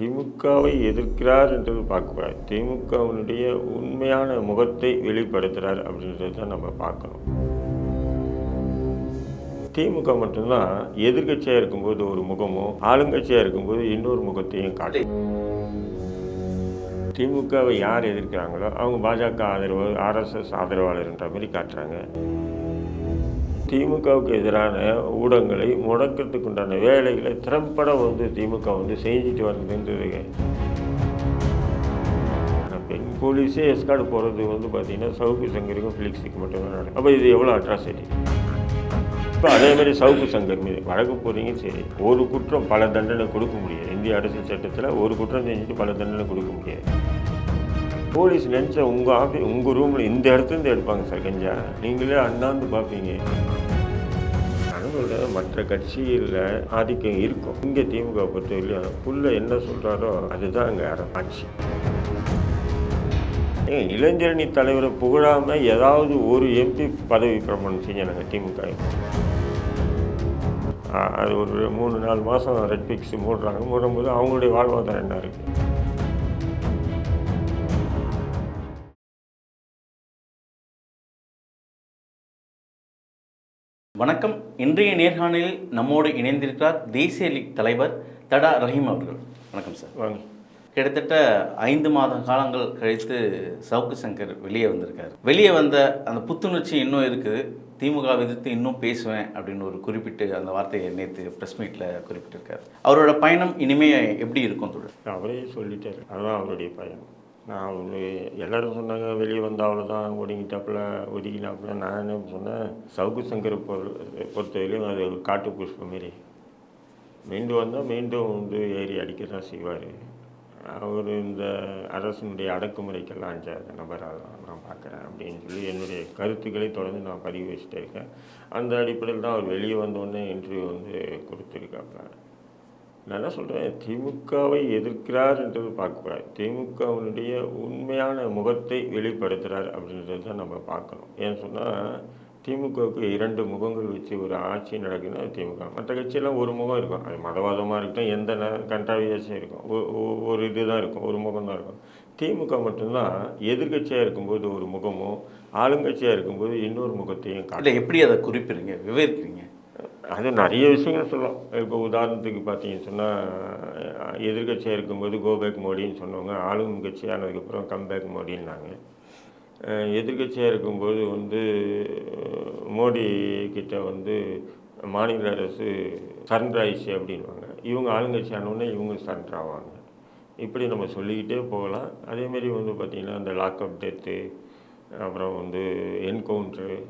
திமுகவை எதிர்க்கிறார் என்றது பார்க்கக்கூடாது. திமுகவினுடைய உண்மையான முகத்தை வெளிப்படுத்துகிறார் அப்படின்றத தான் நம்ம பார்க்கணும். திமுக மட்டும்தான் எதிர்க்கட்சியாக இருக்கும்போது ஒரு முகமும் ஆளுங்கட்சியாக இருக்கும்போது இன்னொரு முகத்தையும் காட்டும் திமுகவை யார் எதிர்க்கிறாங்களோ அவங்க பாஜக ஆதரவு ஆர்எஸ்எஸ் ஆதரவாளர்ன்ற மாதிரி காட்டுறாங்க. திமுகவுக்கு எதிரான ஊடகங்களை முடக்கிறதுக்கு உண்டான வேலைகளை திறம்பட வந்து திமுக வந்து செஞ்சுட்டு வருதுன்றது பெண் போலீஸே எஸ்கார்டு போகிறது வந்து பார்த்தீங்கன்னா சவுக்கு சங்கருக்கும் ஃபிலிக்ஸுக்கு மட்டும்தான் நடக்கும். அப்போ இது எவ்வளோ அட்ராசிட்டி இப்போ அதே மாதிரி சவுக்கு சங்கர் மீது வழக்கு போகிறீங்க சரி. ஒரு குற்றம் பல தண்டனை கொடுக்க முடியாது. இந்திய அரசியல் சட்டத்தில் ஒரு குற்றம் செஞ்சுட்டு பல தண்டனை கொடுக்க முடியாது. போலீஸ் நினச்சா உங்கள் ஆஃபீஸ் உங்கள் ரூமில் இந்த இடத்துலேருந்து எடுப்பாங்க சார் கஞ்சா. நீங்களே அண்ணாந்து பார்ப்பீங்க திமுகவில் மற்ற கட்சியில் ஆதிக்கம் இருக்கும். இங்கே திமுக பொறுத்தவரையிலும் புள்ள என்ன சொல்கிறாரோ அதுதான் அங்கே ஆட்சி ஏங்க இளைஞரணி தலைவரை புகழாமல் ஏதாவது ஒரு எம்பி பதவி பிரமாணம் செஞ்சாங்க திமுக. அது ஒரு மூணு நாலு மாதம் ரெட் பிக்ஸ் மூடுறாங்க மூடும்போது அவங்களுடைய வாழ்வாதாரம் என்ன இருக்குது வணக்கம். இன்றைய நேர்காணலில் நம்மோடு இணைந்திருக்கிறார் தேசிய லீக் தலைவர் தடா ரஹீம் அவர்கள். வணக்கம் சார். வாங்க. கிட்டத்தட்ட ஐந்து மாத காலங்கள் கழித்து சவுக்கு சங்கர் வெளியே வந்திருக்காரு. வெளியே வந்த அந்த புத்துணர்ச்சி இன்னும் இருக்குது. திமுக எதிர்த்து இன்னும் பேசுவேன் அப்படின்னு ஒரு குறிப்பிட்டு அந்த வார்த்தையை நேற்று ப்ரெஸ் மீட்டில் குறிப்பிட்டிருக்காரு. அவரோட பயணம் இனிமே எப்படி இருக்கும் தொடர் அவரே சொல்லிட்டாரு. அதுதான் அவருடைய பயணம். நான் அவரு எல்லோரும் சொன்னாங்க வெளியே வந்தாவில் அவ்வளோதான் ஒதுங்கிட்டாப்புல ஒதுக்கினாப்புல நான் என்ன சொன்னேன் சவுக்கு சங்கரை பொறு பொறுத்தவரையிலும் அது ஒரு காட்டு புஷ்பம் மாரி. மீண்டும் வந்தால் மீண்டும் வந்து ஏறி அடிக்க தான் செய்வார். அவர் இந்த அரசினுடைய அடக்குமுறைக்கெல்லாம் அஞ்சாத நபராக தான் நான் பார்க்குறேன் அப்படின்னு சொல்லி என்னுடைய கருத்துக்களை தொடர்ந்து நான் பதிவு வச்சுட்டே இருக்கேன். அந்த அடிப்படையில் தான் அவர் வெளியே வந்தோடனே இன்டர்வியூ வந்து கொடுத்துருக்காப்புல. நான் என்ன சொல்கிறேன் திமுகவை எதிர்க்கிறார் என்றது பார்க்கக்கூடாது. திமுகவினுடைய உண்மையான முகத்தை வெளிப்படுத்துகிறார் அப்படின்றது தான் நம்ம பார்க்கணும். ஏன்னு சொன்னால் திமுகவுக்கு இரண்டு முகங்கள் வச்சு ஒரு ஆட்சி நடக்குதுன்னா அது திமுக. மற்ற கட்சியெல்லாம் ஒரு முகம் இருக்கும். அது மதவாதமாக இருக்கட்டும் எந்த கண்ட்ராவியஸும் இருக்கும். ஒ- ஒரு இது தான் இருக்கும். ஒரு முகம் தான் இருக்கும். திமுக மட்டும்தான் எதிர்க்கட்சியாக இருக்கும்போது ஒரு முகமும் ஆளுங்கட்சியாக இருக்கும்போது இன்னொரு முகத்தையும் காட்டும் இல்லை எப்படி அதை குறிப்பிடுங்க விவரிக்கிறீங்க. அது நிறைய விஷயங்கள் சொல்லலாம். இப்போ உதாரணத்துக்கு பார்த்தீங்கன்னு சொன்னால் எதிர்கட்சியாக இருக்கும்போது கோபேக் மோடின்னு சொன்னவங்க ஆளும் கட்சி ஆனதுக்கப்புறம் கம்பேக் மோடின்னாங்க. எதிர்கட்சியாக இருக்கும்போது வந்து மோடி கிட்ட வந்து மாநில அரசு சரண்டர் அப்படின்வாங்க இவங்க ஆளுங்கட்சி இவங்க சரண்டர் ஆவாங்க. இப்படி நம்ம சொல்லிக்கிட்டே போகலாம். அதேமாரி வந்து பார்த்திங்கன்னா அந்த லாக்அப் டெத்து அப்புறம் வந்து என்கவுண்ட்ரு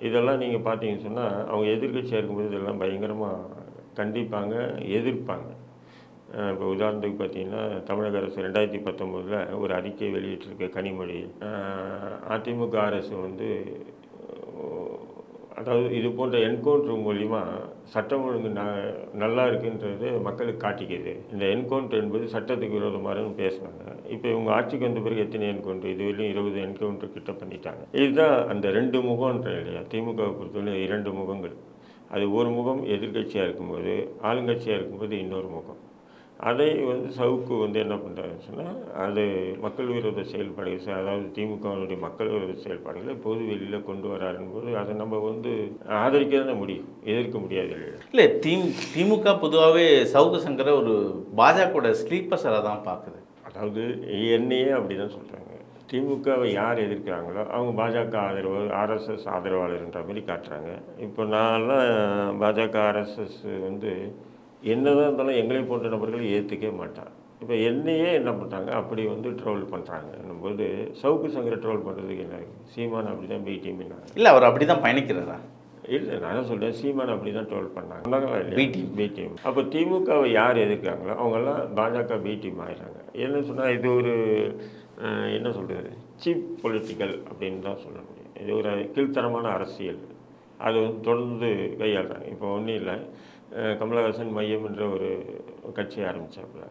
இதெல்லாம் நீங்கள் பார்த்தீங்கன்னு சொன்னால் அவங்க எதிர்க்கட்சியாக இருக்கும்போது இதெல்லாம் பயங்கரமாக கண்டிப்பாங்க எதிர்ப்பாங்க இப்போ உதாரணத்துக்கு பார்த்தீங்கன்னா தமிழக அரசு ரெண்டாயிரத்தி பத்தொம்போதில் ஒரு அறிக்கை வெளியிட்டிருக்க கனிமொழி அதிமுக அரசு வந்து அதாவது இது போன்ற என்கவுண்டர் மூலிமா சட்டம் ஒழுங்கு ந நல்லா இருக்குன்றது மக்களுக்கு காட்டிக்குது. இந்த என்கவுண்டர் என்பது சட்டத்துக்கு விரோதமானு பேசினாங்க இப்போ இவங்க ஆட்சிக்கு வந்த பிறகு எத்தனை என்கவுண்டர்? இது வரையும் இருபது என்கவுண்டர் கிட்ட பண்ணிட்டாங்க. இதுதான் அந்த ரெண்டு முகம்ன்ற இல்லையா? திமுகவை பொறுத்தவரை இரண்டு முகங்கள். அது ஒரு முகம் எதிர்க்கட்சியாக இருக்கும்போது ஆளுங்கட்சியாக இருக்கும்போது இன்னொரு முகம். அதை வந்து சவுக்கு வந்து என்ன பண்ணுறாருன்னு சொன்னால் அது மக்கள் விரோத செயல்பாடுகள் அதாவது திமுகவினுடைய மக்கள் விரோத செயல்பாடுகளை பொது வெளியில் கொண்டு வராருன்னு போது அதை நம்ம வந்து ஆதரிக்க தான் முடியும். எதிர்க்க முடியாது இல்லை திமு திமுக பொதுவாகவே சவுக்கு சங்கரை ஒரு பாஜகவோட ஸ்லீப்பர் சாராக தான் பார்க்குது அதாவது என்னையே அப்படி தான் சொல்கிறாங்க திமுகவை யார் எதிர்க்கிறாங்களோ அவங்க பாஜக ஆதரவு ஆர்எஸ்எஸ் ஆதரவாளர்ன்ற மாதிரி காட்டுறாங்க. இப்போ நான்லாம் பாஜக ஆர்எஸ்எஸ் வந்து என்னதான் இருந்தாலும் எங்களை போன்ற நபர்கள் ஏற்றுக்கவே மாட்டான் இப்போ என்னையே என்ன பண்ணுறாங்க அப்படி வந்து ட்ரோல் பண்ணுறாங்க போது சவுக்கு சங்கரை ட்ரோல் பண்ணுறதுக்கு என்ன? சீமான் அப்படி தான் பிடிஎம்னாங்க இல்லை அவர் அப்படி தான் பயணிக்கிறாரா? இல்லை நான் சொல்கிறேன் சீமான் அப்படி தான் ட்ரோல் பண்ணாங்க. சொன்னாங்களா இல்லையா? B team. பி டீம் அப்போ திமுகவை யார் எதிர்க்காங்களோ அவங்கெல்லாம் பாஜக பி டீம் ஆயிடுறாங்க. என்ன சொன்னால் இது ஒரு என்ன சொல்கிறது சீப் பொலிட்டிக்கல் அப்படின்னு தான் சொல்ல முடியும். இது ஒரு கீழ்த்தரமான அரசியல். அது வந்து தொடர்ந்து கையாளுறாங்க. இப்போ ஒன்றும் இல்லை. கமலஹாசன் மையம் என்ற ஒரு கட்சி ஆரம்பித்தாப்புல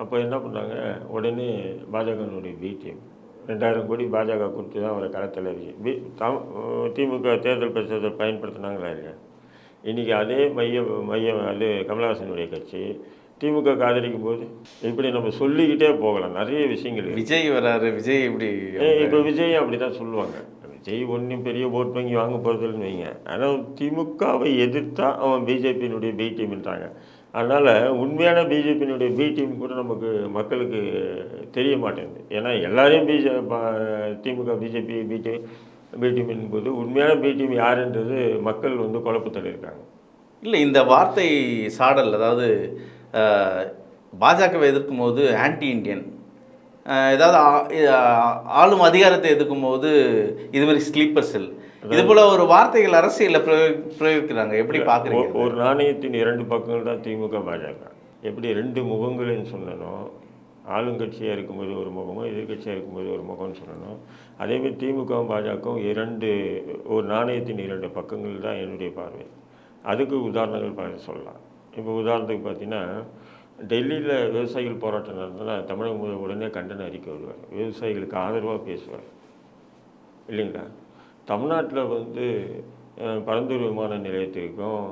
அப்போ என்ன பண்ணாங்க? உடனே பாஜகனுடைய பி டீம் ரெண்டாயிரம் கோடி பாஜக கொடுத்து தான் அவரை களத்தில் இருக்கு பி தம் திமுக தேர்தல் பிரச்சாரத்தை பயன்படுத்தினாங்களா இல்லையா? இன்றைக்கி அதே மைய மையம் அது கமலஹாசனுடைய கட்சி திமுக ஆதரிக்கும் போது இப்படி நம்ம சொல்லிக்கிட்டே போகலாம். நிறைய விஷயங்கள். விஜய் வராரு விஜய் இப்படி இப்போ விஜய் அப்படி தான் சொல்லுவாங்க. விஜய் ஒன்றும் பெரிய ஓட் வங்கி வாங்க போகிறதில்லைன்னு வைங்க. ஆனால் திமுகவை எதிர்த்தா அவன் பிஜேபியினுடைய பி டீம்ன்றாங்க அதனால் உண்மையான பிஜேபியினுடைய பி டீம் கூட நமக்கு மக்களுக்கு தெரிய மாட்டேங்குது. ஏன்னா எல்லாரையும் BJ DMK BJP B team B team என்பது உண்மையான பி டீம் யாருன்றது மக்கள் வந்து குழப்பத்தில் இருக்காங்க இல்லை இந்த வார்த்தை சாடல் அதாவது பாஜகவை எதிர்க்கும் போது ஆன்டி இண்டியன் ஏதாவது ஆளும் அதிகாரத்தை எதிர்க்கும் போது இது மாதிரி ஸ்லீப்பர் செல் இது போல ஒரு வார்த்தைகள் அரசியலில் பிரயோக பிரயோகிக்கிறாங்க. எப்படி பார்க்குறீங்க ஒரு நாணயத்தின் இரண்டு பக்கங்கள் தான் திமுக பாஜக. எப்படி ரெண்டு முகங்கள்னு சொன்னனோ ஆளுங்கட்சியாக இருக்கும்போது ஒரு முகமும் எதிர்க்கட்சியாக இருக்கும்போது ஒரு முகம்னு சொல்லணும் அதேமாதிரி திமுகவும் பாஜகவும் இரண்டு ஒரு நாணயத்தின் இரண்டு பக்கங்கள் தான் என்னுடைய பார்வை. அதுக்கு உதாரணங்கள் சொல்லலாம். இப்போ உதாரணத்துக்கு பார்த்தீங்கன்னா டெல்லியில் விவசாயிகள் போராட்டம் நடந்தால் தமிழக முதல் உடனே கண்டன அறிக்கை வருவார். விவசாயிகளுக்கு ஆதரவாக பேசுவார். இல்லைங்களா? தமிழ்நாட்டில் வந்து பரந்தூர் விமான நிலையத்திற்கும்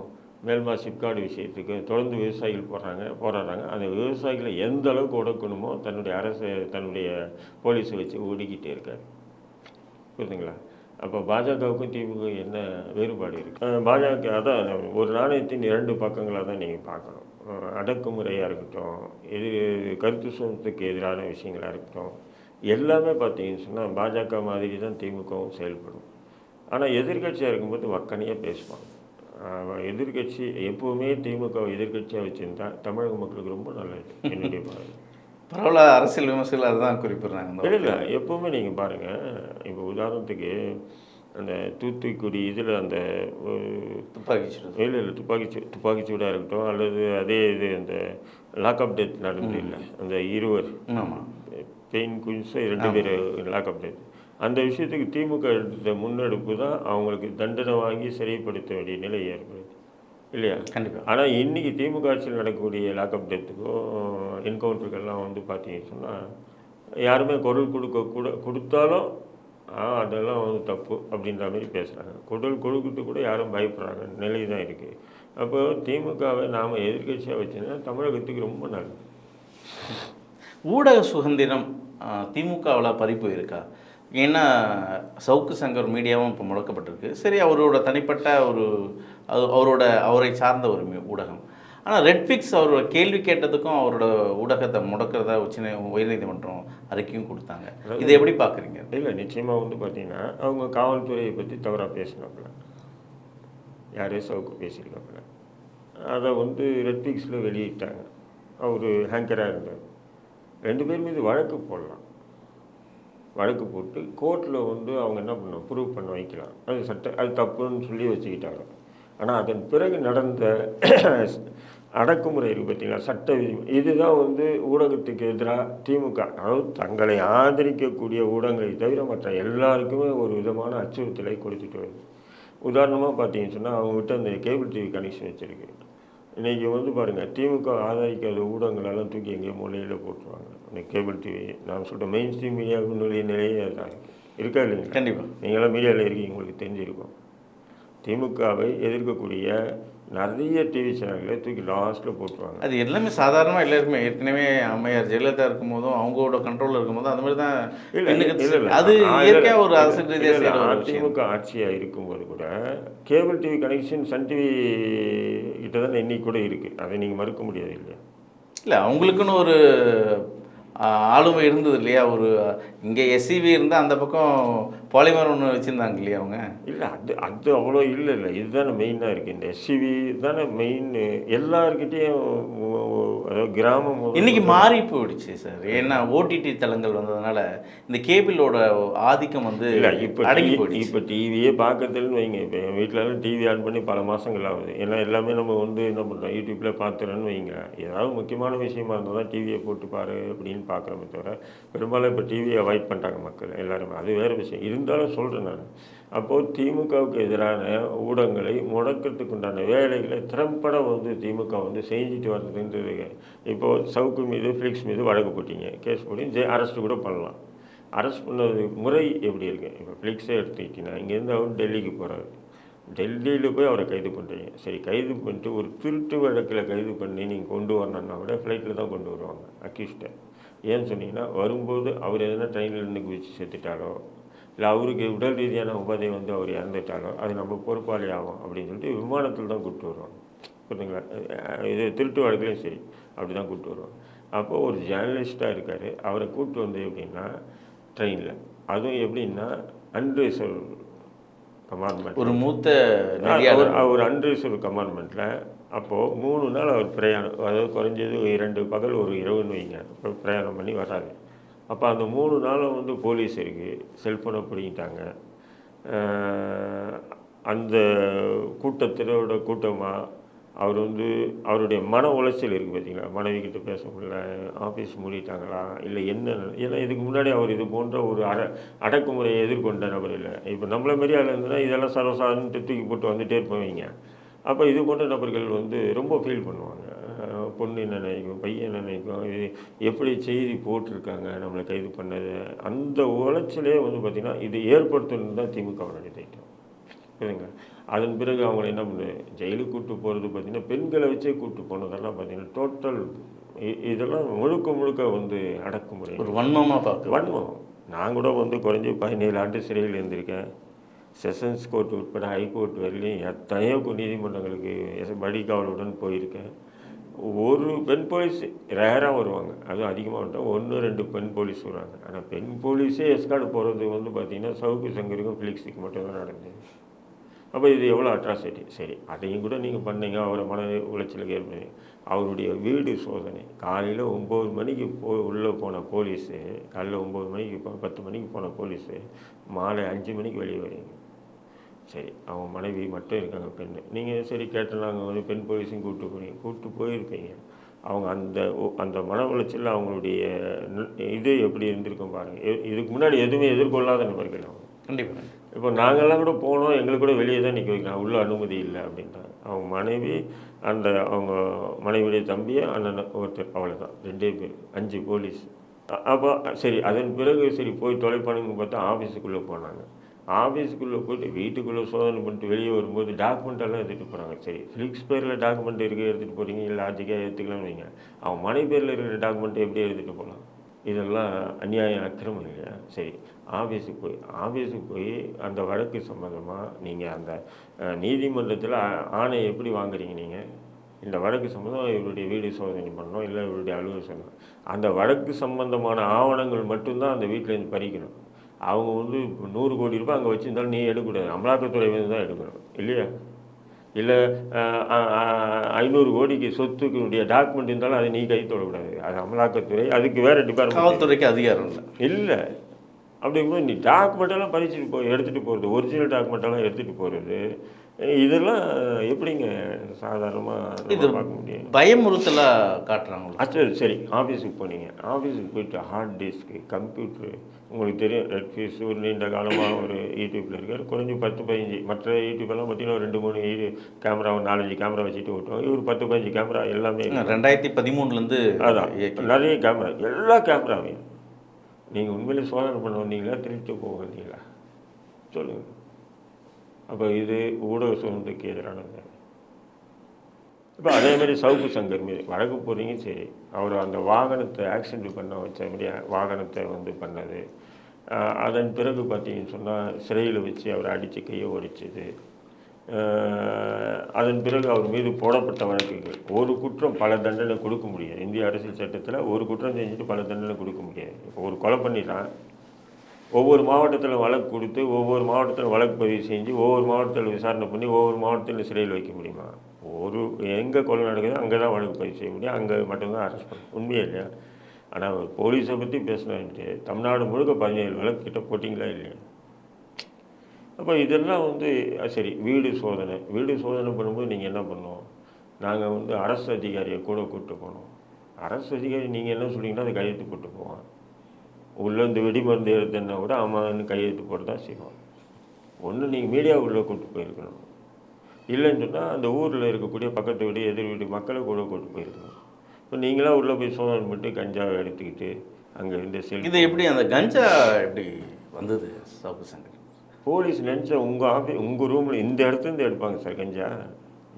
மேல்மா சிப்காடு விஷயத்துக்கும் தொடர்ந்து விவசாயிகள் போடுறாங்க போராடுறாங்க. அந்த விவசாயிகளை எந்த அளவுக்கு ஒடுக்கணுமோ தன்னுடைய அரசு தன்னுடைய போலீஸை வச்சு ஒடுக்கிட்டே இருக்காரு. புரியுதுங்களா? அப்போ பாஜகவுக்கும் திமுக என்ன வேறுபாடு இருக்குது பாஜக அதான் ஒரு நாணயத்தின் இரண்டு பக்கங்களாக தான் நீங்கள் பார்க்கணும். அடக்குமுறையாக இருக்கட்டும் இது கருத்து சுதந்திரத்துக்கு எதிரான விஷயங்களாக இருக்கட்டும் எல்லாமே பார்த்தீங்கன்னு சொன்னால் பாஜக மாதிரி தான் திமுகவும் செயல்படும். ஆனால் எதிர்க்கட்சியாக இருக்கும்போது வக்கனையாக பேசுவாங்க. அஹ் எதிர்க்கட்சி எப்போவுமே திமுக எதிர்க்கட்சியாக வச்சுருந்தா தமிழக மக்களுக்கு ரொம்ப நல்லது என்னுடைய பார்வை. பரவாயில்ல அரசியல் விமர்சகர்கள் அதுதான் குறிப்பிடுறாங்க. இல்லை எப்போவுமே நீங்கள் பாருங்கள் இப்போ உதாரணத்துக்கு அந்த தூத்துக்குடி இதில் அந்த துப்பாக்கி சூடு. இல்லை இல்லை துப்பாக்கி துப்பாக்கி சூடாக இருக்கட்டும் அல்லது அதே இது அந்த லாக்அப் டெத் நடந்தது இல்லை அந்த இருவர். ஆமாம் பெயின் குயின்ஸும் ரெண்டு பேர் லாக்அப் டெத் அந்த விஷயத்துக்கு திமுக எடுத்த முன்னெடுப்பு தான் அவங்களுக்கு தண்டனை வாங்கி சிறைப்படுத்த வேண்டிய நிலை ஏற்படுது. இல்லையா? கண்டிப்பாக ஆனால் இன்னைக்கு திமுக ஆட்சியில் நடக்கக்கூடிய லாக்அப் டெத்துக்கும் என்கவுண்டருக்கெல்லாம் வந்து பார்த்தீங்கன்னு சொன்னால் யாருமே குரல் கொடுக்க கூட கொடுத்தாலும் ஆ அதெல்லாம் வந்து தப்பு அப்படின்ற மாதிரி பேசுகிறாங்க குடல் கொடுக்கறது கூட யாரும் பயப்படுறாங்க. நிலை தான் இருக்குது அப்போ திமுகவை நாம் எதிர்க்கட்சியாக வச்சுன்னா தமிழகத்துக்கு ரொம்ப நல்லது. ஊடக சுதந்திரம் திமுகவில் பதிப்பு இருக்கா? ஏன்னா சவுக்கு சங்கர் மீடியாவும் இப்போ முடக்கப்பட்டிருக்கு. சரி அவரோட தனிப்பட்ட ஒரு அது அவரோட அவரை சார்ந்த ஒரு ஊடகம். ஆனால் ரெட்ஃபிக்ஸ் அவரோட கேள்வி கேட்டதுக்கும் அவரோட ஊடகத்தை முடக்கிறதா உச்ச உயர்நீதிமன்றம் அறிக்கையும் கொடுத்தாங்க. இதை எப்படி பார்க்குறீங்க? இல்லை நிச்சயமாக வந்து பார்த்தீங்கன்னா அவங்க காவல்துறையை பற்றி தவறாக பேசினாப்புல. யாரே சவுக்கு பேசியிருக்காப்புல. அதை வந்து ரெட்பிக்ஸில் வெளியிட்டாங்க. அவர் ஹேங்கராக இருந்தார். ரெண்டு பேர் மீது வழக்கு போடலாம். வழக்கு போட்டு கோர்ட்டில் வந்து அவங்க என்ன பண்ணணும்? ப்ரூவ் பண்ண வைக்கலாம். அது சட்ட அது தப்புன்னு சொல்லி வச்சுக்கிட்டாங்க. ஆனால் அதன் பிறகு நடந்த அடக்குமுறை இருக்குது பார்த்தீங்களா? சட்ட விதி இதுதான் வந்து ஊடகத்துக்கு எதிராக திமுக. அதாவது தங்களை ஆதரிக்கக்கூடிய ஊடகங்களை தவிர மற்ற எல்லாருக்குமே ஒரு விதமான அச்சுறுத்தலை கொடுத்துட்டு வருது. உதாரணமாக பார்த்தீங்கன்னு சொன்னால் அவங்ககிட்ட அந்த கேபிள் டிவி கனெக்ஷன் வச்சுருக்கு. இன்றைக்கி வந்து பாருங்கள் திமுக ஆதரிக்காத ஊடகங்களெல்லாம் தூக்கி எங்கேயோ மூலையில் போட்டுருவாங்க. இந்த கேபிள் டிவி நான் சொல்கிற மெயின் ஸ்ட்ரீம் மீடியாவுக்குன்னுடைய நிலையே அதுதான். இருக்கா இல்லைங்களா? கண்டிப்பாக நீங்களாம் மீடியாவில் இருக்கீங்க உங்களுக்கு தெரிஞ்சிருக்கும். திமுகவை எதிர்க்கக்கூடிய நிறைய டிவி சேனல்களை தூக்கி லாஸ்ட்டில் போட்டுருவாங்க. அது எல்லாமே சாதாரணமாக எல்லாருக்குமே. ஏற்கனவே அம்மையார் ஜெயலலிதா இருக்கும்போதும் அவங்களோட கண்ட்ரோலில் இருக்கும்போதும் அந்த மாதிரி தான் இல்ல. அது இயற்கையாக. ஒரு அரசு ரீதியாக அதிமுக ஆட்சியாக இருக்கும்போது கூட cable TV connection Sun TV கிட்ட தான் இன்னைக்கு கூட இருக்குது அதை நீங்கள் மறுக்க முடியாது இல்லையா? இல்லை அவங்களுக்குன்னு ஒரு ஆளுமை இருந்தது இல்லையா? ஒரு இங்கே எஸ்சிபி இருந்தால் அந்த பக்கம் பாலிமர் ஒன்று வச்சுருந்தாங்க இல்லையா அவங்க? இல்லை அது அது அவ்வளோ இல்லை இல்லை. இதுதானே மெயினாக இருக்குது இந்த எஸ்சிபி தானே மெயின் எல்லாருக்கிட்டேயும் கிராமம் முதல் இன்னைக்கு மாறி போயிடுச்சு சார். ஏன்னா ஓடிடி தளங்கள் வந்ததுனால இந்த கேபிளோட ஆதிக்கம் வந்து இல்லை இப்போ அடங்கி போயிடுச்சு. இப்போ டிவியே பார்க்கறதுன்னு வைங்க. இப்போ என் வீட்டிலலாம் டிவி ஆன் பண்ணி பல மாதங்கள் ஆகுது. ஏன்னா எல்லாமே நம்ம வந்து என்ன பண்ணுறோம் யூடியூப்பில் பார்த்துறோன்னு வைங்க. ஏதாவது முக்கியமான விஷயமா இருந்தால் தான் டிவியை போட்டு பாரு அப்படின்னு பார்க்குறோமே தவிர பெரும்பாலும் இப்போ டிவியை அவாய்ட் பண்ணிட்டாங்க மக்கள் எல்லாருமே. அது வேறு விஷயம். இருந்தாலும் சொல்கிறேன் நான். அப்போது திமுகவுக்கு எதிரான ஊடகங்களை முடக்கிறதுக்கு உண்டான வேலைகளை திறம்பட வந்து திமுக வந்து செஞ்சுட்டு வர்றதுன்றது இப்போது சவுக்கு மீது ஃபிளிக்ஸ் மீது வழக்கு போட்டிங்க. கேஸ் போட்டி ஜெ அரெஸ்ட் கூட பண்ணலாம். அரெஸ்ட் பண்ணது முறை எப்படி இருக்கு? இப்போ ஃப்ளிக்ஸே எடுத்துக்கிட்டிங்கன்னா இங்கேருந்து அவர் டெல்லிக்கு போகிறாரு டெல்லியில் போய் அவரை கைது பண்ணுறீங்க சரி கைது பண்ணிட்டு ஒரு திருட்டு வழக்கில் கைது பண்ணி நீங்கள் கொண்டு வரணுன்னா கூட ஃப்ளைட்டில் தான் கொண்டு வருவாங்க அக்யூஸ்ட்டை ஏன்னு சொன்னீங்கன்னா வரும்போது அவர் எதனா ட்ரெயினில் இருந்து குதிச்சு செத்துட்டாலோ இல்லை அவருக்கு உடல் ரீதியான உபாதை வந்து அவர் இறந்துட்டாலோ அது நம்ம பொறுப்பாளி ஆகும் அப்படின்னு சொல்லிட்டு விமானத்தில் தான் கூப்பிட்டு வருவாங்க புரியுதுங்களா? இது திருட்டு வழக்குலையும் சரி அப்படி தான் கூப்பிட்டு வருவாங்க அப்போது ஒரு ஜேர்னலிஸ்ட்டாக இருக்கார். அவரை கூப்பிட்டு வந்து எப்படின்னா ட்ரெயினில் அதுவும் எப்படின்னா அன்ரிசர்வ் கமார்ட்மெண்ட் ஒரு மூத்த அவர் அன்ரிசர்வ் கமார்ட்மெண்ட்டில் அப்போது மூணு நாள் அவர் பிரயாணம் அதாவது குறைஞ்சது இரண்டு பகல் ஒரு இரவுன்னு வைங்க. பிரயாணம் பண்ணி வராரு. அப்போ அந்த மூணு நாளும் வந்து போலீஸ் இருக்குது செல்ஃபோனை பிடிங்கிட்டாங்க. அந்த கூட்டத்தினோட கூட்டமாக அவர் வந்து அவருடைய மன உளைச்சல் இருக்குது பார்த்தீங்களா மனைவி கிட்ட பேச முடியல ஆஃபீஸ் மூடிட்டாங்களா? இல்லை என்ன ஏன்னா இதுக்கு முன்னாடி அவர் இது போன்ற ஒரு அட அடக்குமுறையை எதிர்கொண்ட நபர் இல்லை. இப்போ நம்மளை மாரி ஆள் இருந்ததுன்னா இதெல்லாம் சர்வசாதாரணத்தை தூக்கி போட்டு வந்துட்டே இருப்பவங்க அப்போ இது போன்ற நபர்கள் வந்து ரொம்ப ஃபீல் பண்ணுவாங்க. பொண்ணு என்ன நினைக்கும் பையன் என்ன நினைக்கும் இது எப்படி செய்தி போட்டிருக்காங்க நம்மளை கைது பண்ணது அந்த உளைச்சலே வந்து பார்த்திங்கன்னா இது ஏற்படுத்தணும் தான் திமுகவுடைய திட்டம். புரியுதுங்க அதன் பிறகு அவங்கள என்ன பண்ணு ஜெயிலுக்கு கூட்டு போகிறது பார்த்திங்கன்னா பெண்களை வச்சே கூட்டு போனதெல்லாம் பார்த்திங்கன்னா டோட்டல் இதெல்லாம் முழுக்க முழுக்க வந்து அடக்குமுறை. ஒரு வன்மமாக பார்க்க வன்மம். நான் கூட வந்து குறைஞ்சி பதினேழு ஆண்டு சிறையில் இருந்திருக்கேன். செஷன்ஸ் கோர்ட் உட்பட ஹைகோர்ட் வரையிலையும் எத்தனையோ நீதிமன்றங்களுக்கு எஸ் வடிகாவலுடன் போயிருக்கேன். ஒரு பெண் போலீஸ் ரேராக வருவாங்க. அதுவும் அதிகமாக வந்துட்டால் ஒன்று ரெண்டு பெண் போலீஸ் வருவாங்க. ஆனால் பெண் போலீஸே எஸ்கார்டு போகிறது வந்து பார்த்திங்கன்னா சவுக்கு சங்கருக்கும் ஃபிலிக்ஸுக்கு மட்டும்தான் நடந்தது அப்போ இது எவ்வளோ அட்ராசிட்டி? சரி அதையும் கூட நீங்கள் பண்ணீங்க. அவரை மன உளைச்சலுக்கு ஏற்படுது அவருடைய வீடு சோதனை. காலையில் ஒம்பது மணிக்கு போ உள்ளே போன போலீஸு காலையில் ஒம்பது மணிக்கு போ பத்து மணிக்கு போன போலீஸு மாலை அஞ்சு மணிக்கு வெளியே வரீங்க சரி அவங்க மனைவி மட்டும் இருக்காங்க பெண் நீங்கள் சரி கேட்டால் நாங்கள் வந்து பெண் போலீஸையும் கூப்பிட்டு போனீங்க கூப்பிட்டு போயிருப்பீங்க. அவங்க அந்த அந்த மன உளைச்சலில் அவங்களுடைய இது எப்படி இருந்திருக்கும் பாருங்கள் இதுக்கு முன்னாடி எதுவுமே எதிர்கொள்ளாத நபர்கள் அவங்க. கண்டிப்பாக இப்போ நாங்கள்லாம் கூட போனோம் எங்களுக்கு கூட வெளியே தான் நிற்க வைக்கலாம் உள்ள அனுமதி இல்லை அப்படின்ட்டாங்க. அவங்க மனைவி அந்த அவங்க மனைவியுடைய தம்பி அண்ணன் ஒருத்தர் அவ்வளோதான் ரெண்டே பேர் அஞ்சு போலீஸ். அப்போ சரி அதன் பிறகு சரி போய் தொலைப்பானுங்க பார்த்தா ஆஃபீஸுக்குள்ளே போனாங்க. ஆஃபீஸுக்குள்ளே போயிட்டு வீட்டுக்குள்ளே சோதனை பண்ணிட்டு வெளியே வரும்போது டாக்குமெண்ட்டெல்லாம் எடுத்துகிட்டு போகிறாங்க. சரி ஃபிலிக்ஸ் பேரில் டாக்குமெண்ட் இருக்குது எடுத்துகிட்டு போகிறீங்க இல்லை லாஜிக்காக எடுத்துக்கலாம்னு வைங்க. அவன் மனை பேரில் இருக்கிற டாக்குமெண்ட்டை எப்படி எடுத்துகிட்டு போகலாம்? இதெல்லாம் அநியாயம் அக்கிரமம் இல்லையா? சரி ஆஃபீஸுக்கு போய் ஆஃபீஸுக்கு போய் அந்த வழக்கு சம்மந்தமாக நீங்கள் அந்த நீதிமன்றத்தில் ஆணையை ஆணை எப்படி வாங்குறீங்க நீங்கள்? இந்த வழக்கு சம்மந்தம் இவருடைய வீடு சோதனை பண்ணணும் இல்லை இவருடைய அலுவலகம் சொல்லணும் அந்த வழக்கு சம்பந்தமான ஆவணங்கள் மட்டும்தான் அந்த வீட்டிலேருந்து பறிக்கணும். அவங்க வந்து நூறு கோடி ரூபாய் அங்கே வச்சுருந்தாலும் நீ எடுக்கக்கூடாது. அமலாக்கத்துறை வந்து தான் எடுக்கணும். இல்லையா? இல்லை ஐநூறு கோடிக்கு சொத்துக்குடைய டாக்குமெண்ட் இருந்தாலும் அதை நீ கை தொடக்கூடாது. அது அமலாக்கத்துறை அதுக்கு வேறு டிபார்ட்மெண்ட் காவல்துறைக்கு அதிகாரம் இல்லை. இல்லை. அப்படிங்கும்போது நீ டாக்குமெண்ட்டெல்லாம் பறிச்சுட்டு போய் எடுத்துகிட்டு போகிறது ஒரிஜினல் டாக்குமெண்ட்டெல்லாம் எடுத்துகிட்டு போகிறது இதெல்லாம் எப்படிங்க சாதாரணமாக இது பார்க்க முடியும்? பயமுறுத்தலாக காட்டுறாங்களோ? சரி சரி ஆஃபீஸுக்கு போனீங்க. ஆஃபீஸுக்கு போயிட்டு ஹார்ட் டிஸ்க்கு கம்ப்யூட்ரு உங்களுக்கு தெரியும் ரெட் ஃபீஸ் ஒரு நீண்ட காலமாக ஒரு யூடியூப்பில் இருக்கார். குறைஞ்சி பத்து பதினஞ்சு மற்ற யூடியூப்பெல்லாம் பார்த்தீங்கன்னா ஒரு ரெண்டு மூணு ஈடு கேமரா ஒரு நாலஞ்சு கேமரா வச்சுட்டு ஓட்டுவாங்க. இவர் பத்து பதினஞ்சு கேமரா எல்லாமே. ரெண்டாயிரத்தி பதிமூணுலேருந்து அதான் நிறைய கேமரா எல்லா கேமராவையும் நீங்கள் உண்மையிலே சோதனை பண்ண வந்தீங்களா திருட்டு போக வந்தீங்களா? சொல்லுங்கள் அப்போ இது ஊடக சுதந்திரத்துக்கு எதிரானது. இப்போ அதே மாதிரி சவுக்கு சங்கர் மீது வழக்கு போகிறீங்க சரி. அவர் அந்த வாகனத்தை ஆக்சிடென்ட் பண்ண வச்ச மாதிரி வாகனத்தை வந்து பண்ணது. அதன் பிறகு பார்த்தீங்கன்னு சொன்னால் சிறையில் வச்சு அவரை அடித்து கையை ஒடிச்சது அதன் பிறகு அவர் மீது போடப்பட்ட வழக்குகள். ஒரு குற்றம் பல தண்டனை கொடுக்க முடியாது. இந்திய அரசியல் சட்டத்தில் ஒரு குற்றம் செஞ்சுட்டு பல தண்டனை கொடுக்க முடியாது. இப்போ ஒரு கொலை பண்ணிட்டான் ஒவ்வொரு மாவட்டத்தில் வழக்கு கொடுத்து ஒவ்வொரு மாவட்டத்தில் வழக்கு பதிவு செஞ்சு ஒவ்வொரு மாவட்டத்தில் விசாரணை பண்ணி ஒவ்வொரு மாவட்டத்தில் சிறையில் வைக்க முடியுமா? ஒரு எங்கே கொலை நடக்குதோ அங்கே தான் வழக்கு பதிவு செய்ய முடியும். அங்கே மட்டும்தான் அரெஸ்ட் பண்ணும் உண்மையே இல்லையா? ஆனால் போலீஸை பற்றி பேசினான்ட்டு தமிழ்நாடு முழுக்க பதினேழு வழக்கு கிட்ட போட்டிங்களா இல்லையா? அப்போ இதெல்லாம் வந்து சரி வீடு சோதனை. வீடு சோதனை பண்ணும்போது நீங்கள் என்ன பண்ணுவோம் நாங்கள் வந்து அரசு அதிகாரியை கூட கூப்பிட்டு போனோம் அரசு அதிகாரி நீங்கள் என்ன சொன்னீங்கன்னா அதை கையெழுத்து போட்டு போவான் உள்ளே இந்த வெடிமருந்து எடுத்தேன்னா கூட அவன் கையெழுத்து போட்டு தான் செய்வான். ஒன்று நீங்கள் மீடியா உள்ளே கூப்பிட்டு போயிருக்கணும். இல்லைன்னு சொன்னால் அந்த ஊரில் இருக்கக்கூடிய பக்கத்து வீடு எதிர் வீடு மக்களை கூட கூப்பிட்டு போயிருக்கணும். இப்போ நீங்களாம் உள்ளே போய் சோதனை பண்ணிட்டு கஞ்சாவை எடுத்துக்கிட்டு அங்கே இருந்த செல் இது எப்படி அந்த கஞ்சா எப்படி வந்தது சவுக்கு சங்கர்? போலீஸ் நினச்சா உங்கள் ஆஃபீஸ் உங்கள் ரூமில் இந்த இடத்துலேருந்து எடுப்பாங்க சார் கஞ்சா.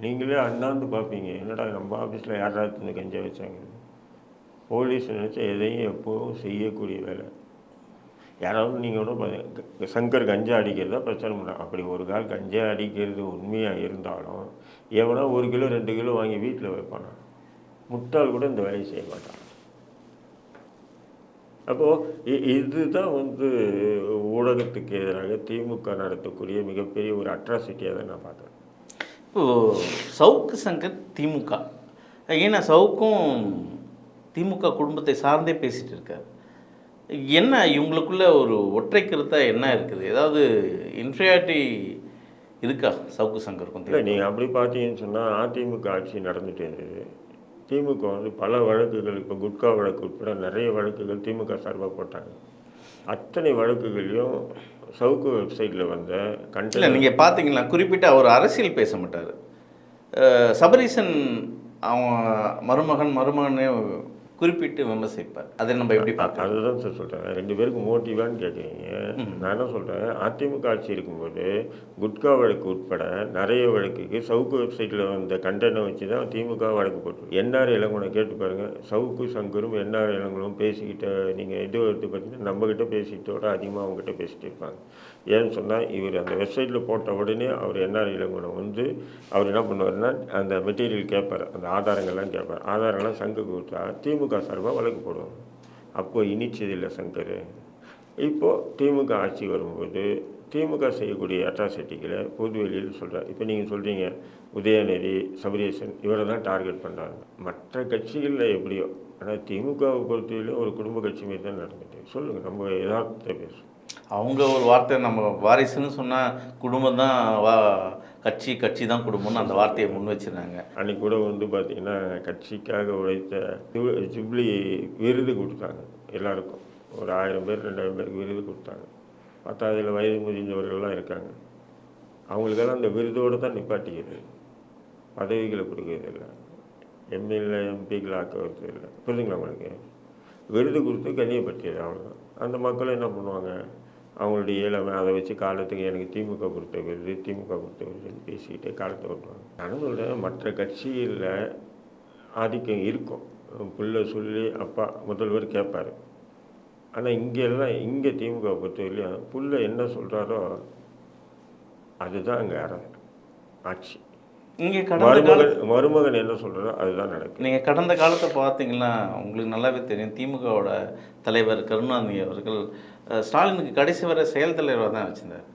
நீங்களே அண்ணாந்து பார்ப்பீங்க. என்னடா நம்ம ஆஃபீஸில் யாராவது கஞ்சா வச்சாங்க போலீஸ் நினச்சா எதையும் எப்போவும் செய்யக்கூடிய வேலை. யாராவது நீங்கள் கூட சங்கர் கஞ்சா அடிக்கிறதா பிரச்சனை பண்ண அப்படி ஒரு கால் கஞ்சா அடிக்கிறது உண்மையாக இருந்தாலும் எவனா ஒரு கிலோ ரெண்டு கிலோ வாங்கி வீட்டில் வைப்பானா? முட்டாள் கூட இந்த வேலையை செய்ய மாட்டான். அப்போது இதுதான் வந்து ஊடகத்துக்கு எதிராக திமுக நடத்தக்கூடிய மிகப்பெரிய ஒரு அட்ராசிட்டியாக தான் நான் பார்க்குறேன் இப்போது சவுக்கு சங்கர் திமுக. ஏன்னா சவுக்கும் திமுக குடும்பத்தை சார்ந்தே பேசிட்டு இருக்காரு. என்ன இவங்களுக்குள்ள ஒரு ஒற்றை கருத்தா என்ன இருக்குது? ஏதாவது இன்ஃபீரியாரிட்டி இருக்கா சவுக்கு சங்கருக்கும் இல்லை? நீங்கள் அப்படி பார்த்தீங்கன்னு சொன்னால் அதிமுக ஆட்சி நடந்துட்டு இருந்தது. திமுக வந்து பல வழக்குகள் இப்போ குட்கா வழக்கு உட்பட நிறைய வழக்குகள் திமுக சார்பாக போட்டாங்க. அத்தனை வழக்குகளையும் சவுக்கு வெப்சைட்டில் வந்த கண்டென்ட் நீங்கள் பார்த்தீங்களா குறிப்பிட்டு அவர் அரசியல் பேச மாட்டார். சபரீசன் அவன் மருமகன் மருமகனே குறிப்பிட்டு விமர்சிப்பார். அதை நம்ம எப்படி பார்க்கலாம் அதுதான் சார் சொல்கிறேன் ரெண்டு பேருக்கு மோட்டிவான்னு கேட்குறீங்க நான் என்ன சொல்கிறேன் அதிமுக ஆட்சி இருக்கும்போது குட்கா வழக்கு உட்பட நிறைய வழக்குக்கு சவுக்கு வெப்சைட்டில் வந்த கண்டென்ட்டை வச்சு தான் திமுக வழக்கு போட்டு என்ஆர் இளங்குனை கேட்டு பாருங்கள் சவுக்கு சங்கரும் என்ஆர் இளங்குனும் பேசிக்கிட்ட நீங்கள் இது எடுத்து பார்த்தீங்கன்னா நம்மக்கிட்ட பேசிக்கிட்டோட அதிகமாக அவங்ககிட்ட பேசிட்டு இருப்பாங்க. ஏன்னு சொன்னால் இவர் அந்த வெப்சைட்டில் போட்ட உடனே அவர் என்ஆர் இளங்குனம் வந்து அவர் என்ன பண்ணுவார்னா அந்த மெட்டீரியல் கேட்பார் அந்த ஆதாரங்கள்லாம் கேட்பார் ஆதாரங்கள்லாம் சங்கு கொடுத்தா திமுக சார்பாக வழக்கு போடுவாங்க இனிச்சது இனிச்சதில்லை சங்கர். இப்போது திமுக ஆட்சி வரும்போது திமுக செய்யக்கூடிய அட்ராசிட்டிகளை பொதுவெளியில் சொல்கிறார் இப்போ நீங்கள் சொல்கிறீங்க உதயநிதி சபரீசன் இவரை தான் டார்கெட் பண்ணுறாங்க மற்ற கட்சிகளில் எப்படியோ ஆனால் திமுகவை பொறுத்தவரையிலும் ஒரு குடும்ப கட்சி மாரி தான் நடந்துட்டு சொல்லுங்கள் நம்ம யதார்த்தத்தை பேசுவோம். அவங்க ஒரு வார்த்தை நம்ம வாரிசுன்னு சொன்னால் குடும்பம் தான் வா கட்சி கட்சி தான் குடும்பம்னு அந்த வார்த்தையை முன் வச்சிருந்தாங்க. அன்றைக்கி கூட வந்து பார்த்திங்கன்னா கட்சிக்காக உழைத்த ஜு- ஜூப்ளி விருது கொடுத்தாங்க எல்லாருக்கும். ஒரு ஆயிரம் பேர் ரெண்டாயிரம் பேருக்கு விருது கொடுத்தாங்க. பார்த்தா வயது முதிர்ந்தவர்கள்லாம் இருக்காங்க. அவங்களுக்கெல்லாம் அந்த விருதோடு தான் நிப்பாட்டிக்கிறது பதவிகளை கொடுக்கறது இல்லை. எம்எல்ஏ எம்பிக்களை ஆக்கிறது இல்லை. புரியுதுங்களா உங்களுக்கு? விருது கொடுத்து கண்ணியப்படுத்தியது அவ்வளோதான் அந்த மக்கள் என்ன பண்ணுவாங்க? அவங்களுடைய இயலாமை அதை வச்சு காலத்துக்கு எனக்கு திமுக கொடுத்த விருது திமுக கொடுத்த விருதுன்னு பேசிக்கிட்டே காலத்தை ஓட்டுவாங்க. நான் மற்ற கட்சிகளில் ஆதிக்கம் இருக்கும். பிள்ளை சொல்லி அப்பா முதல்வர் கேட்பார். ஆனால் இங்கே எல்லாம் இங்கே திமுக பொறுத்தவரையிலையும் புள்ள என்ன சொல்கிறாரோ அதுதான் அங்கே ஆட்சி. இங்கே கடந்த கால மருமகன் மருமகன் என்ன சொல்கிறாரோ அதுதான் நடக்கும் நீங்கள் கடந்த காலத்தை பார்த்தீங்கன்னா உங்களுக்கு நல்லாவே தெரியும். திமுகவோட தலைவர் கருணாநிதி அவர்கள் ஸ்டாலினுக்கு கடைசி வரை செயல் தலைவராக தான் வச்சிருந்தார்.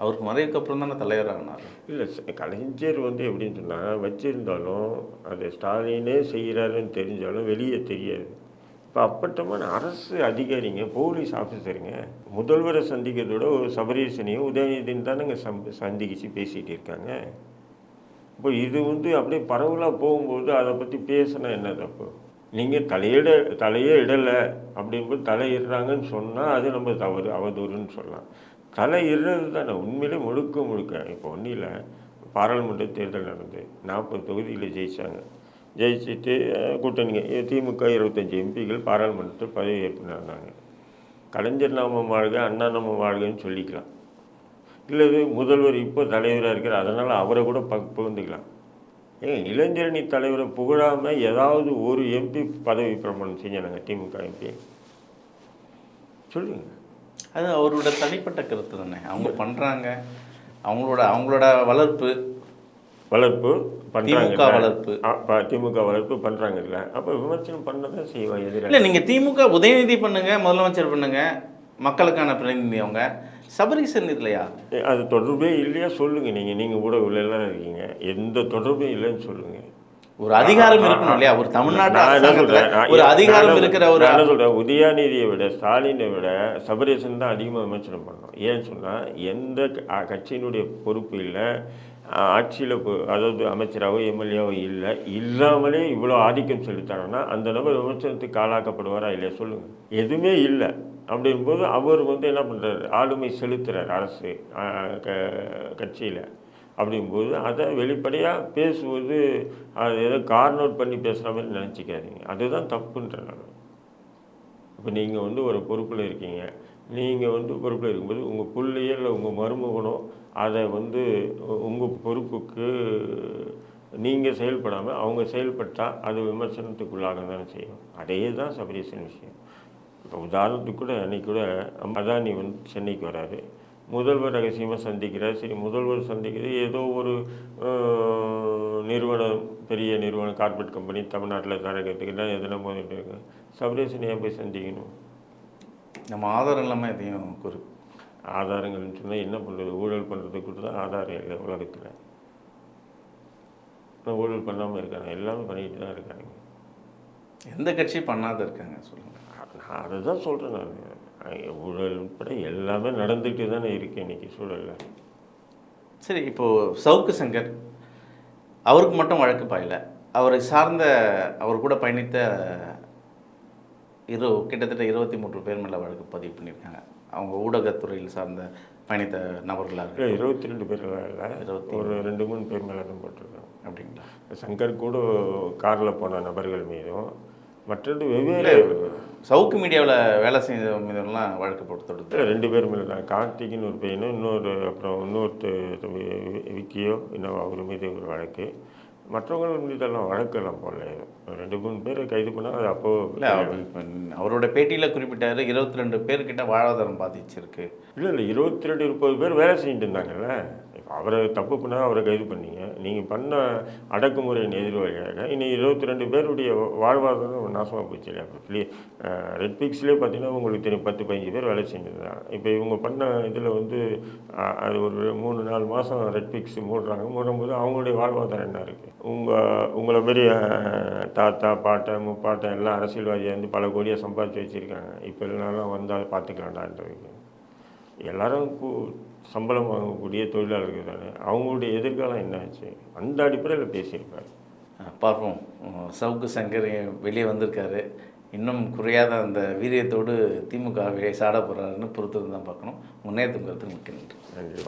அவருக்கு மறைவுக்கு அப்புறம் தானே தலைவர் ஆனார். இல்லை கலைஞர் வந்து எப்படின்னு சொன்னால் வச்சிருந்தாலும் அதை ஸ்டாலினே செய்கிறாருன்னு தெரிஞ்சாலும் வெளியே தெரியாது. இப்போ அப்பட்டமான அரசு அதிகாரிங்க போலீஸ் ஆஃபீஸருங்க முதல்வரை சந்திக்கிறதோட ஒரு சபரீசனையும் உதயநிதியும் தானேங்க சம் சந்திச்சு பேசிகிட்டு இருக்காங்க. இப்போ இது வந்து அப்படியே பரவலாக போகும்போது அதை பற்றி பேசினா என்ன தப்பு நீங்கள் தலையிட தலையே இடலை அப்படின்போது தலையிடுறாங்கன்னு சொன்னால் அது நம்ம தவறு அவதூறுன்னு சொல்லலாம். தலையிடுறது தானே உண்மையிலே முழுக்க முழுக்க. இப்போ ஒன்றும் இல்லை பாராளுமன்ற தேர்தல் நடந்து நாற்பது தொகுதியில் ஜெயித்தாங்க ஜெயிச்சுட்டு கூட்டணிங்க திமுக இருபத்தஞ்சி எம்பிகள் பாராளுமன்றத்தில் பதவி நடந்தாங்க கலைஞர் நாம வாழ்க அண்ணா நாம வாழ்கன்னு சொல்லிக்கலாம். இல்லை முதல்வர் இப்போ தலைவராக இருக்கிறார் அதனால் அவரை கூட ப புகுந்துக்கலாம். ஏங்க இளைஞரணி தலைவரை புகழாமல் ஏதாவது ஒரு எம்பி பதவி பிரமாணம் செஞ்சானுங்க திமுக எம்பி. சொல்லுங்க. அது அவரோட தனிப்பட்ட கருத்து தானே. அவங்க பண்ணுறாங்க அவங்களோட அவங்களோட வளர்ப்பு. வளர்ப்பு பண்ணுறாங்க திமுக வளர்ப்பு. திமுக வளர்ப்பு பண்ணுறாங்கல்ல அப்போ விமர்சனம் பண்ண தான் செய்வாங்க எதிராக இல்லை நீங்கள் திமுக உதயநிதி பண்ணுங்க முதலமைச்சர் பண்ணுங்க மக்களுக்கான பிரதிநிதி அவங்க. சபரீசன் இல்லையா? அது தொடர்பே இல்லையா? சொல்லுங்கள் நீங்கள் நீங்கள் கூட எல்லாம் இருக்கீங்க. எந்த தொடர்பும் இல்லைன்னு சொல்லுங்கள் ஒரு அதிகாரம் இருக்கணும் இல்லையா? ஒரு தமிழ்நாட்டு ஒரு அதிகாரம் இருக்கிற ஒரு என்ன சொல்றேன்? உதயாநிதியை விட ஸ்டாலினை விட சபரீசன் தான் அதிகமாக விமர்சனம் பண்ணோம் ஏன்னு சொன்னால் எந்த கட்சியினுடைய பொறுப்பு இல்லை. ஆட்சியில் அதாவது அமைச்சராகவோ எம்எல்ஏவோ இல்லை. இல்லாமலே இவ்வளோ ஆதிக்கம் செலுத்தாங்கன்னா அந்த நபர் விமர்சனத்துக்கு ஆளாக்கப்படுவாரா இல்லையா? சொல்லுங்கள் எதுவுமே இல்லை. அப்படிங்கும்போது அவர் வந்து என்ன பண்ணுறாரு ஆளுமை செலுத்துகிறார் அரசு க கட்சியில். அப்படிங்கும்போது அதை வெளிப்படையாக பேசுவது அது ஏதோ கார்னோட் பண்ணி பேசுகிற மாதிரி நினச்சிக்காதீங்க. அதுதான் தப்புன்ற நான். இப்போ நீங்கள் வந்து ஒரு பொறுப்பில் இருக்கீங்க. நீங்கள் வந்து பொறுப்பில் இருக்கும்போது உங்கள் பிள்ளையோ இல்லை உங்கள் மருமகனோ அதை வந்து உங்கள் பொறுப்புக்கு நீங்கள் செயல்படாமல் அவங்க செயல்பட்டால் அது விமர்சனத்துக்குள்ளாக தானே செய்யும். அதே தான் சபரீசன் விஷயம். இப்போ உதாரணத்துக்கு கூட அன்னைக்கு கூட அதானி வந்து சென்னைக்கு வராரு. முதல்வர் ரகசியமாக சந்திக்கிறார். சரி முதல்வர் சந்திக்கிறது ஏதோ ஒரு நிறுவனம் பெரிய நிறுவனம் கார்ப்பரேட் கம்பெனி தமிழ்நாட்டில் தரகத்துக்குன்னா எதுனா போயிட்டு இருக்கு சபரீசன் ஏன் போய் சந்திக்கணும்? நம்ம ஆதாரம் இல்லாமல் எதையும் குறி ஆதாரங்கள்னு சொன்னால் என்ன பண்ணுறது ஊழல் பண்ணுறதுக்கு கூட தான் ஆதாரம் இல்லை உலகத்தில் ஊழல் பண்ணாமல் இருக்காங்க. எல்லாமே பண்ணிட்டு தான் இருக்காங்க. எந்த கட்சி பண்ணாத இருக்காங்க சொல்லுங்கள் நான் அதை தான் சொல்கிறேன் நான் ஊழல் உட்பட எல்லாமே நடந்துக்கிட்டு தானே இருக்கு இன்னைக்கு சூழலில். சரி இப்போது சவுக்கு சங்கர் அவருக்கு மட்டும் வழக்கு பாயல. அவரை சார்ந்த அவர் கூட பயணித்த இரு கிட்டத்தட்ட இருபத்தி மூன்று பேர் மேலே வழக்கு பதிவு பண்ணியிருக்காங்க. அவங்க ஊடகத்துறையில் சார்ந்த பயணித்த நபர்களாக இருபத்தி ரெண்டு இல்லை? இருபத்தி ஒரு ரெண்டு மூணு பேர் மேலே தான் போட்டிருக்காங்க. அப்படிங்களா? சங்கர் கூட காரில் போன நபர்கள் மீதும் மற்றது வெவ்வேறு சவுக்கு மீடியாவில் வேலை செஞ்ச மீதெல்லாம் வழக்கு போட்டு தொடுத்து ரெண்டு பேர் மேலே தான் கார்த்திக்னு ஒரு பையனும் இன்னொரு அப்புறம் இன்னொருத்தர் வி- விக்கியோ இன்னும் அவர் மீது ஒரு வழக்கு. மற்றவங்க மீதெல்லாம் வழக்கெல்லாம் போடல. ரெண்டு மூணு பேர் கைது பண்ணால் அது அப்போ இல்லை அவரோட பேட்டியில் குறிப்பிட்டாரு இருபத்தி ரெண்டு பேர்கிட்ட வாழ்வாதாரம் பாதிச்சிருக்கு. இல்லை இல்லை இருபத்தி ரெண்டு முப்பது பேர் வேலை செஞ்சுட்டு இருந்தாங்கல்ல. அவரை தப்பு பண்ணால் அவரை கைது பண்ணீங்க. நீங்கள் பண்ண அடக்குமுறையின் எதிர்வழியாக இன்னும் இருபத்தி ரெண்டு பேருடைய வாழ்வாதாரம் நாசமாக போச்சு இல்லையா? இப்போ ரெட் பிக்ஸ்லேயே பார்த்தீங்கன்னா உங்களுக்கு தெரியும் பத்து பதினஞ்சு பேர் வேலை செஞ்சுருந்தாங்க இப்போ இவங்க பண்ண இதில் வந்து அது ஒரு மூணு நாலு மாதம் ரெட் பிக்ஸ் மூடுறாங்க. மூடும்போது அவங்களுடைய வாழ்வாதாரம் என்ன இருக்குது உங்கள் உங்களை பெரிய தாத்தா பாட்டை முப்பாட்டை எல்லாம் அரசியல்வாதியாக வந்து பல கோடியாக சம்பாதிச்சு வச்சுருக்காங்க. இப்போ இல்லைனாலும் வந்தால் பார்த்துக்கலாம்டான்றதுக்கு எல்லாரும் கூ சம்பளம் வாங்கக்கூடிய தொழிலாளர்கள் தானே அவங்களுடைய எதிர்காலம் என்ன ஆச்சு அந்த அடிப்படையில் பேசியிருப்பார் பார்ப்போம். சவுக்கு சங்கர் வெளியே வந்திருக்காரு. இன்னும் குறையாத அந்த வீரியத்தோடு திமுகவை சாட போகிறாருன்னு பொறுத்து தான் பார்க்கணும். முன்னேற்றம் கருத்து மிக்க நன்றி நன்றி